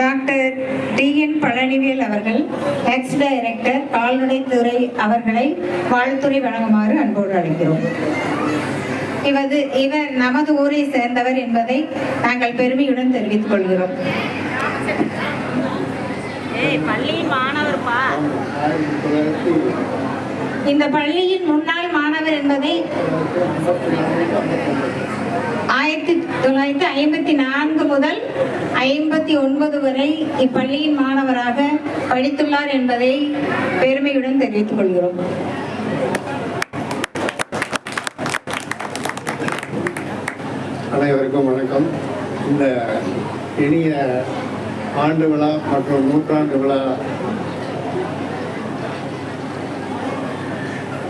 Doctor T N Palanivel அவர்கள் X director கால்நடைத்துறை அவர்களை வாழ்த்துறை வழங்குமாறு அன்போடு அழைக்கிறோம். இவது இவர் நமது ஊரை சேர்ந்தவர் என்பதை நாங்கள் பெருமையுடன் தெரிவித்துக் கொள்கிறோம். இந்த பள்ளியின் முன்னாள் மாணவர் என்பதை ஆயிரத்தி தொள்ளாயிரத்தி ஐம்பத்தி நான்கு முதல் ஐம்பத்தி ஒன்பது வரை இப்பள்ளியின் மாணவராக படித்துள்ளார் என்பதை பெருமையுடன் தெரிவித்துக் கொள்கிறோம். அனைவருக்கும் வணக்கம். இந்த இனிய ஆண்டு விழா மற்றும் நூற்றாண்டு விழா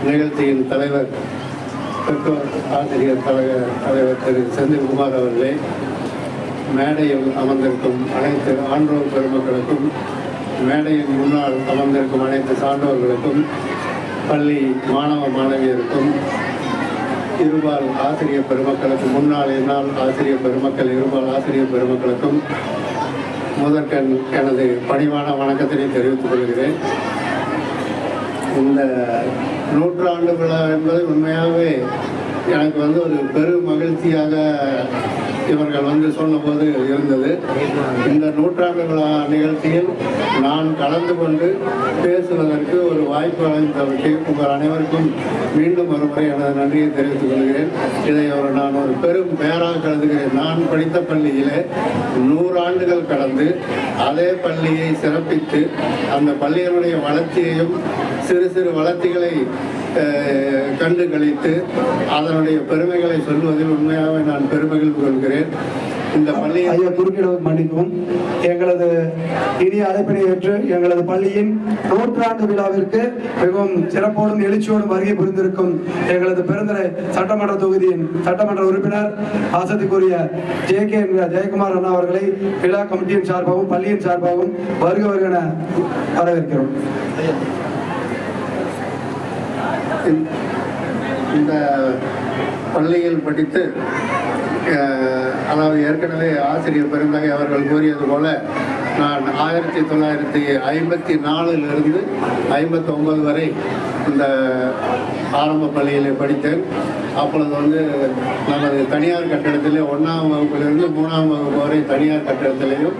நிகழ்ச்சியின் தலைவர் பெற்றோர் ஆசிரியர் கழக தலைவர் திரு செந்தில்குமார் அவர்களே மேடையில் அமர்ந்திருக்கும் அனைத்து ஆன்றோர் பெருமக்களுக்கும் மேடையின் முன்னால் அமர்ந்திருக்கும் அனைத்து சான்றோர்களுக்கும் பள்ளி மாணவ மாணவியருக்கும் இருபால் ஆசிரியர் பெருமக்களுக்கும் முன்னாள் என்னால் ஆசிரியர் பெருமக்கள் இருபால் ஆசிரியர் பெருமக்களுக்கும் முதற்கண் எனது பணிவான வணக்கத்தினை தெரிவித்துக் கொள்கிறேன். இந்த நூற்றாண்டு விழா என்பது உண்மையாகவே எனக்கு வந்து ஒரு பெரும் மகிழ்ச்சியாக இவர்கள் வந்து சொன்னபோது இருந்தது. இந்த நூற்றாண்டு விழா நிகழ்ச்சியில் நான் கலந்து கொண்டு பேசுவதற்கு ஒரு வாய்ப்பு அளித்தவருக்கு உங்கள் அனைவருக்கும் மீண்டும் ஒருமுறை எனது நன்றியை தெரிவித்துக் கொள்கிறேன். இதை ஒரு நான் ஒரு பெரும் பெயராக கருதுகிறேன். நான் படித்த பள்ளியிலே நூறாண்டுகள் கடந்து அதே பள்ளியை சிறப்பித்து அந்த பள்ளியினுடைய வளர்ச்சியையும் சிறு சிறு வளர்ச்சிகளை கண்டு கழித்து அதனுடைய பெருமைகளை சொல்வதில் உண்மையாகவே நான் பெருமைகள் கொள்கிறேன். இந்த பள்ளியை ஐயா குறுக்கிட மன்னிக்கவும். எங்களது இனிய அழைப்பினை ஏற்று எங்களது பள்ளியின் நூற்றாண்டு விழாவிற்கு மிகவும் சிறப்போடும் எழுச்சியோடும் வருகை புரிந்திருக்கும் எங்களது பெருந்தரை சட்டமன்ற தொகுதியின் சட்டமன்ற உறுப்பினர் ஆசத்திக்குரிய ஜே கே ஜெயக்குமார் அண்ணா அவர்களை விழா கமிட்டியின் சார்பாகவும் பள்ளியின் சார்பாகவும் வருக வருக என வரவேற்கிறோம். இந்த பள்ளியில் படித்து அதாவது ஏற்கனவே ஆசிரியர் பெருந்தகை அவர்கள் கூறியது போல நான் ஆயிரத்தி தொள்ளாயிரத்தி ஐம்பத்தி நாலுலேருந்து ஐம்பத்தி ஒன்பது வரை இந்த ஆரம்ப பள்ளியிலே படித்தேன். அப்பொழுது வந்து நமது தனியார் கட்டடத்திலே ஒன்றாம் வகுப்பிலிருந்து மூணாம் வகுப்பு வரை தனியார் கட்டடத்திலேயும்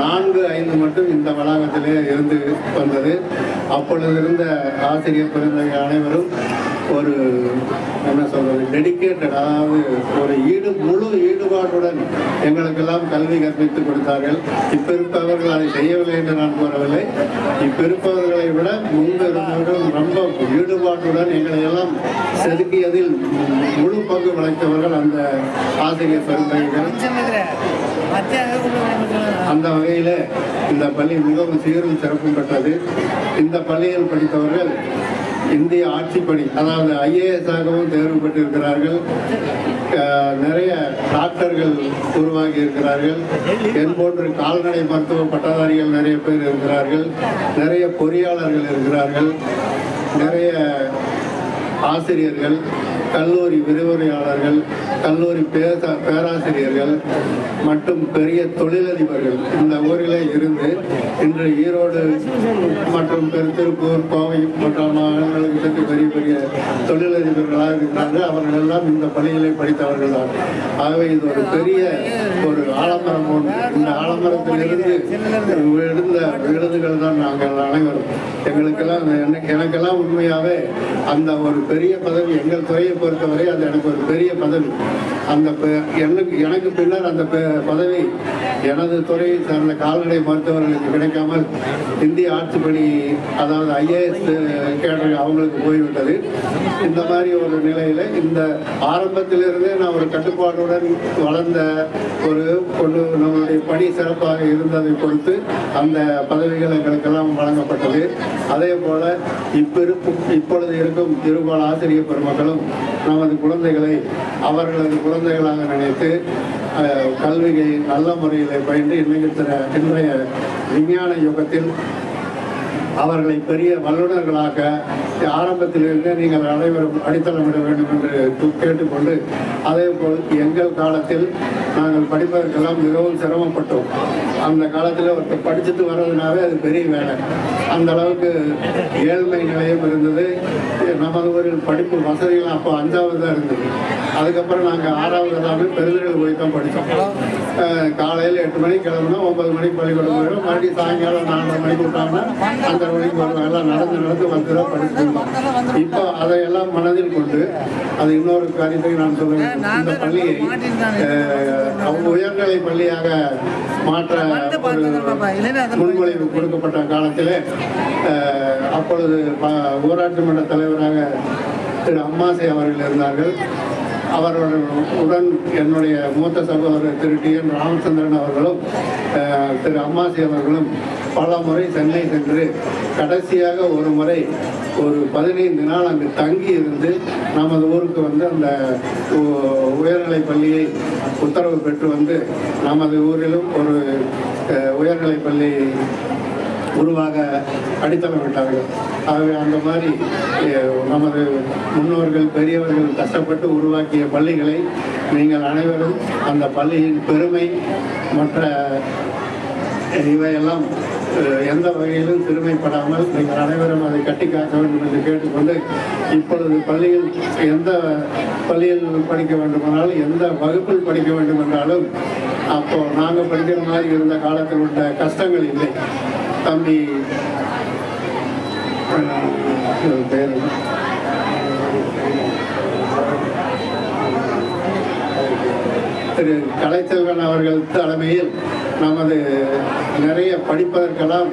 நான்கு ஐந்து மட்டும் இந்த வளாகத்திலே இருந்து வந்தது. அப்பொழுது இருந்த ஆசிரியர் பெருந்தகை அனைவரும் ஒரு என்ன சொல்றது டெடிக்கேட்டட் அதாவது ஒரு ஈடு முழு ஈடுபாட்டுடன் எங்களுக்கெல்லாம் கல்வி கற்பித்து கொடுத்தார்கள். இப்போ இருப்பவர்கள் அதை செய்யவில்லை என்று நான் கூறவில்லை. இப்போ இருப்பவர்களை விட முன்பு இருந்தவர்கள் ரொம்ப ஈடுபாட்டுடன் எங்களை எல்லாம் செதுக்கியதில் முழு பங்கு வளைத்தவர்கள் அந்த ஆசிரியர் பெருந்தகைகள் அந்த வகையில் இந்த பள்ளி மிகவும் சீரும் சிறப்பும் பெற்றது. இந்த பள்ளியில் படித்தவர்கள் இந்திய ஆட்சிப்பணி அதாவது ஐஏஎஸ் ஆகவும் தேர்வு பெற்றிருக்கிறார்கள். நிறைய டாக்டர்கள் உருவாகி இருக்கிறார்கள். என் போன்று கால்நடை மருத்துவ பட்டதாரிகள் நிறைய பேர் இருக்கிறார்கள். நிறைய பொறியாளர்கள் இருக்கிறார்கள். நிறைய ஆசிரியர்கள். கல்லூரி விரிவுரையாளர்கள் கல்லூரி பேச பேராசிரியர்கள் மற்றும் பெரிய தொழிலதிபர்கள் இந்த ஊரிலே இருந்து இன்று ஈரோடு மற்றும் திருப்பூர் கோவை போன்ற மாநிலங்களுக்கு சென்று பெரிய பெரிய தொழிலதிபர்களாக இருக்கிறார்கள் அவர்கள் எல்லாம் இந்த பள்ளிகளை படித்தவர்கள் தான். ஆகவே இது ஒரு பெரிய ஒரு ஆலமரம் ஒன்று. இந்த ஆலமரத்திலிருந்து விழுந்த விழுதுகள் தான் நாங்கள் அனைவரும். எங்களுக்கெல்லாம் எனக்கு எனக்கெல்லாம் உண்மையாகவே அந்த ஒரு பெரிய பதவி எங்கள் துறையை பொறுத்தவரை அது எனக்கு ஒரு பெரிய பதவி. அந்த பெ- எனக்கு எனக்கு பின்னர் அந்த பெ- பதவி எனது துறையை சார்ந்த கால்நடை மருத்துவர்களுக்கு கிடைக்காமல் இந்திய ஆட்சிப்பணி அதாவது ஐஏஎஸ் கேடர் அவங்களுக்கு போய்விட்டது. இந்த மாதிரி ஒரு நிலையில் இந்த ஆரம்பத்திலிருந்தே நான் ஒரு கட்டுப்பாடுடன் வளர்ந்த ஒரு கொண்டு நம்மளுடைய பணி சிறப்பாக இருந்ததை பொறுத்து அந்த பதவிகள் எங்களுக்கெல்லாம் வழங்கப்பட்டது. அதே போல இப்பெருக்கும் இப்பொழுது இருக்கும் இருபால் ஆசிரியர் பெருமக்களும் நமது குழந்தைகளை அவர்களது குழந்தைகளாக நினைத்து அஹ், கல்வியை நல்ல முறையில் பயின்று இன்றைய இன்றைய விஞ்ஞான யுகத்தில் அவர்களை பெரிய வல்லுநர்களாக ஆரம்பத்திலிருந்தே நீங்கள் அனைவரும் அடித்தளமிட வேண்டும் என்று கேட்டுக்கொண்டு அதே போல் எங்கள் காலத்தில் நாங்கள் படிப்பதற்கெல்லாம் மிகவும் சிரமப்பட்டோம். அந்த காலத்தில் ஒருத்தர் படிச்சுட்டு வர்றதுனாவே அது பெரிய வேலை. அந்த அளவுக்கு ஏழ்மை நிலையம் இருந்தது. நமது ஊரில் படிப்பு வசதிகள் அப்போ அஞ்சாவது தான் இருந்தது. அதுக்கப்புறம் நாங்கள் ஆறாவது எல்லாமே பெருந்தெழில் போய் தான் படித்தோம். காலையில் எட்டு மணிக்கு கிளம்புனா ஒன்பது மணிக்கு பள்ளிக்கூடம் போயிடும். மறுபடியும் சாயங்காலம் நாலரை மணிக்கு விட்டாங்கன்னா அந்த எல்லாம் நடந்து நடந்து வந்து தான் படிச்சுருந்தோம் இப்போ அதையெல்லாம் மனதில் கொண்டு அது இன்னொரு காரியத்தை நான் சொல்ல வேண்டும் இந்த பள்ளியை அவங்க உயர்நிலை பள்ளியாக மாற்ற ஒரு முன்மொழிவு கொடுக்கப்பட்ட காலத்திலே அப்பொழுது ஊராட்சி மன்ற தலைவராக திரு அம்மாசை அவர்கள் இருந்தார்கள். அவர்களுடன் என்னுடைய மூத்த சகோதரர் திரு டி என் ராமச்சந்திரன் அவர்களும் திரு அம்மாசி அவர்களும் பல முறை சென்னை சென்று கடைசியாக ஒரு முறை ஒரு பதினைந்து நாள் அங்கு தங்கி இருந்து நமது ஊருக்கு வந்து அந்த உ- உயர்நிலைப் பள்ளியை உத்தரவு பெற்று வந்து நமது ஊரிலும் ஒரு உயர்நிலைப் பள்ளி உருவாக அடித்தளம் விட்டார்கள் ஆகவே அந்த மாதிரி நமது முன்னோர்கள் பெரியவர்கள் கஷ்டப்பட்டு உருவாக்கிய பள்ளிகளை நீங்கள் அனைவரும் அந்த பள்ளியின் பெருமை மற்ற இவையெல்லாம் எந்த வகையிலும் பெருமைப்படாமல் நீங்கள் அனைவரும் அதை கட்டி காக்க வேண்டும் என்று கேட்டுக்கொண்டு இப்பொழுது பள்ளியில் எந்த பள்ளியில் படிக்க வேண்டுமானாலும் எந்த வகுப்பில் படிக்க வேண்டும் என்றாலும் அப்போ நாங்கள் படிக்கிற மாதிரி இருந்த காலத்தில் உள்ள கஷ்டங்கள் இல்லை. தம்பி அஹ், பேர் திரு கலைச்செல்வன் அவர்கள் தலைமையில் நமது நிறைய படிப்பதற்கெல்லாம்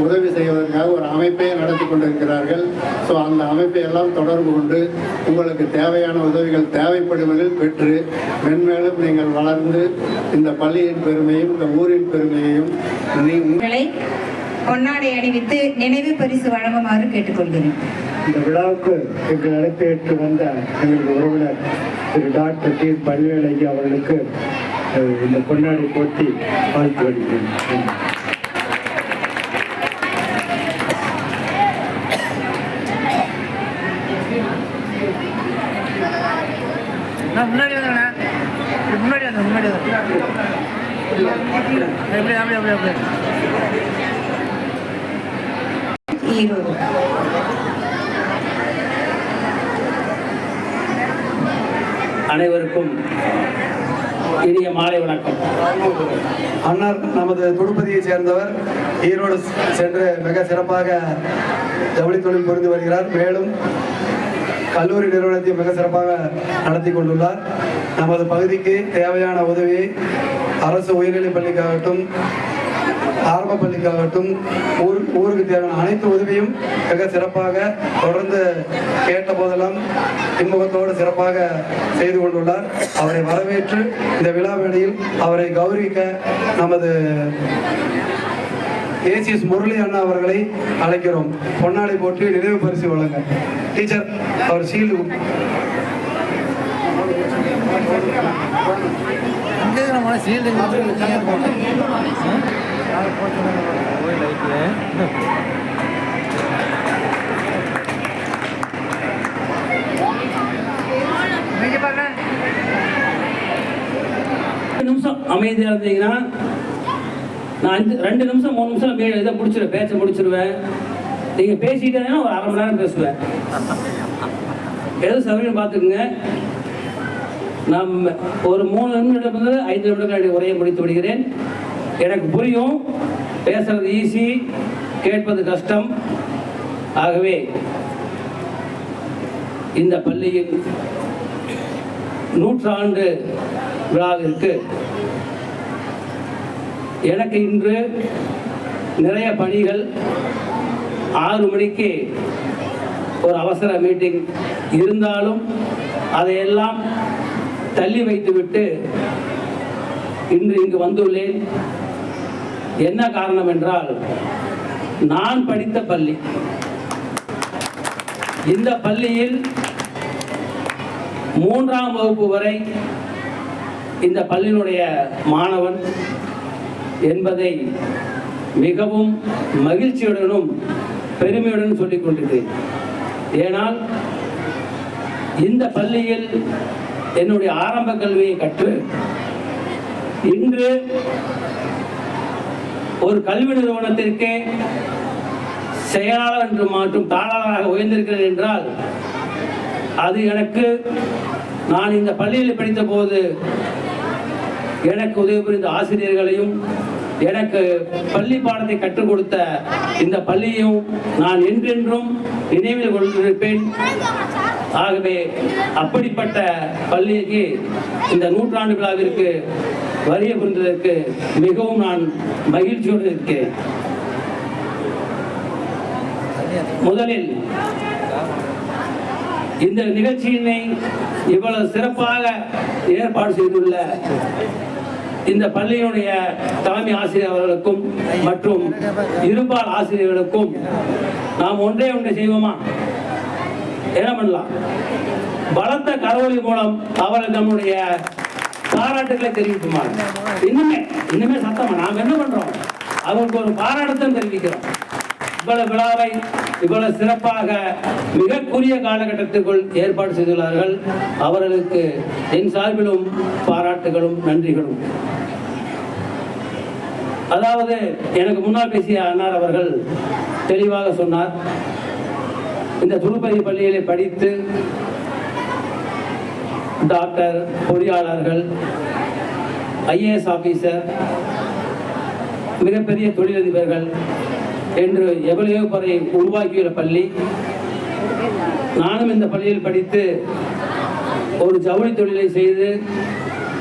உதவி செய்வதற்காக ஒரு அமைப்பை நடத்தி கொண்டிருக்கிறார்கள். ஸோ அந்த அமைப்பை எல்லாம் தொடர்பு கொண்டு உங்களுக்கு தேவையான உதவிகள் தேவைப்படுவதில் பெற்று மென்மேலும் நீங்கள் வளர்ந்து இந்த பள்ளியின் பெருமையும் இந்த ஊரின் பெருமையையும் நீ பொன்னாடை அணிவித்து நினைவு பரிசு வழங்குமாறு கேட்டுக்கொள்கிறேன். இந்த விழாவுக்கு எங்கள் அழைப்பேற்று வந்த எங்களது உறவினர் திரு டாக்டர் டி பல்வேலையா அவர்களுக்கு அஹ், இந்த பொன்னாடை போட்டி வாழ்த்து வருகிறேன். நான் முன்னாடி வந்தேண்ணா முன்னாடி வந்தேன் முன்னாடி வந்தேன் எப்படி அப்படி அப்படி அப்படி ஈரோடு அனைவருக்கும் இனிய மாலை வணக்கம். அன்னார் நமது தொடுப்பதியைச் சேர்ந்தவர் ஈரோடு சென்று மிக சிறப்பாக ஜவுளி தொழில் புரிந்து வருகிறார். மேலும் கல்லூரி நிறுவனத்தை மிக சிறப்பாக நடத்தி கொண்டுள்ளார். நமது பகுதிக்கு தேவையான உதவியை அரசு உயர்நிலைப் பள்ளிக்காகட்டும் ஆரம்ப பள்ளிக்காகட்டும் ஊர் ஊருக்கு தேவையான அனைத்து உதவியும் மிக சிறப்பாக தொடர்ந்து கேட்ட போதெல்லாம் இன்முகத்தோடு சிறப்பாக செய்து கொண்டுள்ளார். அவரை வரவேற்று இந்த விழா வேளையில் அவரை கௌரவிக்க நமது ஏசிஎஸ் முரளி அண்ணா அவர்களை அழைக்கிறோம். பொன்னாடை போட்டு நினைவு பரிசு வழங்க. டீச்சர் அவர் சீல்டு சீல்டு நிமிஷம் அமைதியாக இருந்தீங்கன்னா நான் அஞ்சு ரெண்டு நிமிஷம் மூணு நிமிஷம் மே இதை முடிச்சிருவேன் பேச்சை முடிச்சிருவேன். நீங்கள் பேசிட்டே ஒரு அரை மணி நேரம் பேசுவேன். எது சௌகரியம் பார்த்துக்குங்க. நான் ஒரு மூணு நிமிடம் இருந்து ஐந்து நிமிடங்கள் உரையை முடித்து விடுகிறேன். எனக்கு புரியும். பேசுறது ஈஸி கேட்பது கஷ்டம். ஆகவே இந்த பள்ளியில் நூற்றாண்டு விழாவிற்கு எனக்கு இன்று நிறைய பணிகள். ஆறு மணிக்கு ஒரு அவசர மீட்டிங் இருந்தாலும் அதையெல்லாம் தள்ளி வைத்துவிட்டு இன்று இங்கு வந்துள்ளேன். என்ன காரணம் என்றால் நான் படித்த பள்ளி. இந்த பள்ளியில் மூன்றாம் வகுப்பு வரை இந்த பள்ளியினுடைய மாணவன் என்பதை மிகவும் மகிழ்ச்சியுடனும் பெருமையுடன் சொல்லிக் கொண்டிருக்கிறேன். ஏனால் இந்த பள்ளியில் என்னுடைய ஆரம்ப கல்வியை கற்று இன்று ஒரு கல்வி நிறுவனத்திற்கு செயலாளர் என்று மாற்றும் தாளாளராக உயர்ந்திருக்கிறேன் என்றால் அது எனக்கு நான் இந்த பள்ளியில் படித்த போது எனக்கு உதவி புரிந்த ஆசிரியர்களையும் எனக்கு பள்ளி பாடத்தை கற்றுக் கொடுத்த இந்த பள்ளியையும் நான் என்றென்றும் நினைவில் கொண்டிருப்பேன். ஆகவே அப்படிப்பட்ட பள்ளிக்கு இந்த நூற்றாண்டு விழாவிற்கு வழியை புரிந்ததற்கு மிகவும் நான் மகிழ்ச்சியோடு இருக்கிறேன் முதலில் இந்த நிகழ்ச்சியினை இவ்வளவு சிறப்பாக ஏற்பாடு செய்துள்ள இந்த பள்ளியினுடைய தலைமை ஆசிரியர் அவர்களுக்கும் மற்றும் இருபால் ஆசிரியர்களுக்கும் நாம் ஒன்றே ஒன்றை செய்வோமா? என்ன பண்ணலாம் பலத்த கரவொலி மூலம் அவர்கள் நம்முடைய பாராட்டுகளை தெரிவிக்குமா இன்னுமே இன்னுமே சத்தமா நாங்க என்ன பண்றோம்? அவருக்கு ஒரு பாராட்டத்தை தெரிவிக்கிறோம். இவ்வளவு விழாவை இவ்வளவு சிறப்பாக மிக காலகட்டத்துக்குள் காலகட்டத்திற்குள் ஏற்பாடு செய்துள்ளார்கள். அவர்களுக்கு என் சார்பிலும் பாராட்டுகளும் நன்றிகளும். அதாவது எனக்கு முன்னால் பேசிய அன்னார் அவர்கள் தெளிவாக சொன்னார். இந்த திருப்பதி பள்ளியிலே படித்து டாக்டர் பொறியாளர்கள் ஐஏஎஸ் ஆபீசர் மிகப்பெரிய தொழிலதிபர்கள் என்று எவ்வளவோ பேரை உருவாக்கியுள்ள பள்ளி. நானும் இந்த பள்ளியில் படித்து ஒரு ஜவுளி தொழிலை செய்து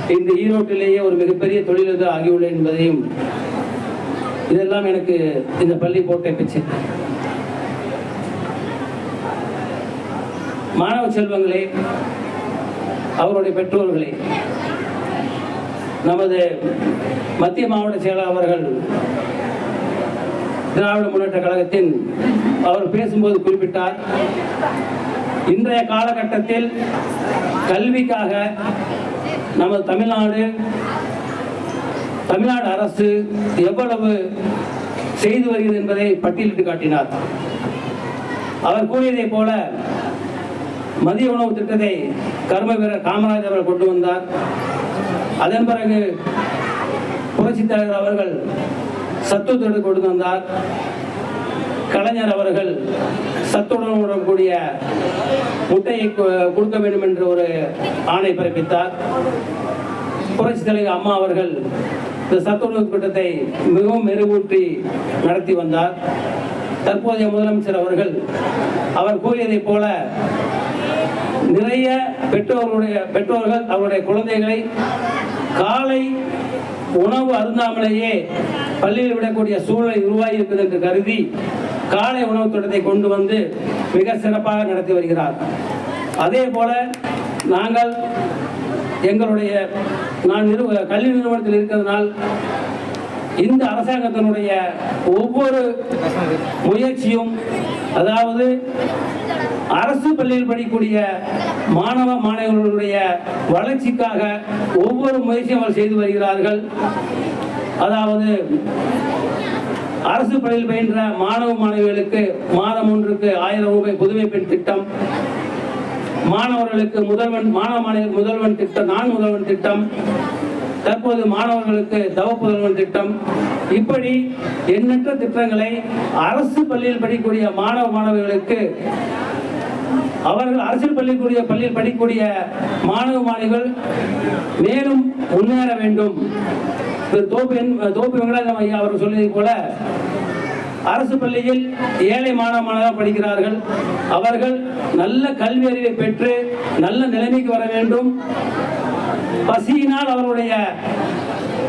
இந்த ஈரோட்டிலேயே ஒரு மிகப்பெரிய தொழிலதிபர் ஆகியுள்ளேன் என்பதையும் இதெல்லாம் எனக்கு இந்த பள்ளி போட்ட பிச்சு மாணவ செல்வங்களே அவருடைய பெற்றோர்களே நமது மத்திய மாவட்ட செயலாளர் அவர்கள் திராவிட முன்னேற்ற கழகத்தின் அவர் பேசும்போது குறிப்பிட்டார் இன்றைய காலகட்டத்தில் கல்விக்காக நமது தமிழ்நாடு தமிழ்நாடு அரசு எவ்வளவு செய்து வருகிறது என்பதை பட்டியலிட்டு காட்டினார். அவர் கூறியதைப் போல மதிய உணவு திட்டத்தை கர்ம வீரர் காமராஜர் அவர்கள் கொண்டு வந்தார். அதன் பிறகு புரட்சித் தலைவர் அவர்கள் சத்து திட்டம் கொண்டு வந்தார். கலைஞர் அவர்கள் சத்துடன் கூடிய முட்டையை கொ- கொடுக்க வேண்டும் என்று ஒரு ஆணை பிறப்பித்தார். புரட்சி தலைவர் அம்மா அவர்கள் இந்த சத்துணவு திட்டத்தை மிகவும் மெருகூட்டி நடத்தி வந்தார். தற்போதைய முதலமைச்சர் அவர்கள் அவர் கூறியதைப் போல நிறைய பெற்றோர்களுடைய பெற்றோர்கள் அவருடைய குழந்தைகளை காலை உணவு அருந்தாமலேயே பள்ளியில் விடக்கூடிய சூழ்நிலை உருவாகி இருக்குது என்று கருதி காலை உணவு திட்டத்தை கொண்டு வந்து மிக சிறப்பாக நடத்தி வருகிறார். அதே போல நாங்கள் எங்களுடைய நான் நிறுவ கல்வி நிறுவனத்தில் இருக்கிறதுனால் இந்த அரசாங்கத்தினுடைய ஒவ்வொரு முயற்சியும் அதாவது அரசு பள்ளியில் படிக்கக்கூடிய மாணவ மாணவர்களுடைய வளர்ச்சிக்காக ஒவ்வொரு முயற்சியும் அவர் செய்து வருகிறார்கள். அதாவது அரசு பள்ளியில் பயின்ற மாணவ மாணவிகளுக்கு மாதம் ஒன்றுக்கு ஆயிரம் ரூபாய் புதுமை பெண் திட்டம் மாணவர்களுக்கு முதல்வன் மாணவ மாணவர் முதல்வன் திட்டம் நான் முதல்வன் திட்டம் தற்போது மாணவர்களுக்கு தவப்புதல்வன் திட்டம். இப்படி எண்ணற்ற திட்டங்களை அரசு பள்ளியில் படிக்கக்கூடிய மாணவ மாணவிகளுக்கு அவர்கள் அரசியல் பள்ளிக்கூடிய பள்ளியில் படிக்கக்கூடிய மாணவ மாணவிகள் மேலும் முன்னேற வேண்டும். திரு தோப்பு தோப்பு வெங்கடாஜம் ஐயா அவர் சொல்லியது போல அரசு பள்ளியில் ஏழை மாணவ மாணவர்கள் படிக்கிறார்கள். அவர்கள் நல்ல கல்வி அறிவை பெற்று நல்ல நிலைமைக்கு வர வேண்டும். பசியினால் அவருடைய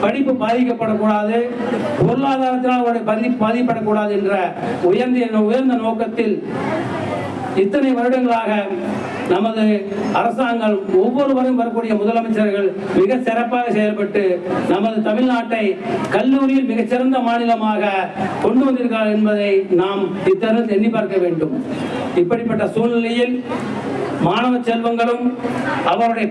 படிப்பு பாதிக்கப்படக்கூடாது பொருளாதாரத்தினால் அவருடைய பதி பாதிக்கப்படக்கூடாது என்ற உயர்ந்த உயர்ந்த நோக்கத்தில் இத்தனை வருடங்களாக நமது அரசாங்கம் ஒவ்வொருவரும் வரக்கூடிய முதலமைச்சர்கள் மிக சிறப்பாக செயல்பட்டு நமது தமிழ்நாட்டை கல்லூரியில் மிகச்சிறந்த மாநிலமாக கொண்டு வந்திருக்கிறார் என்பதை நாம் இத்தருணத்தில் எண்ணி பார்க்க வேண்டும். இப்படிப்பட்ட சூழ்நிலையில் மாணவ செல்வங்களும் அவருடைய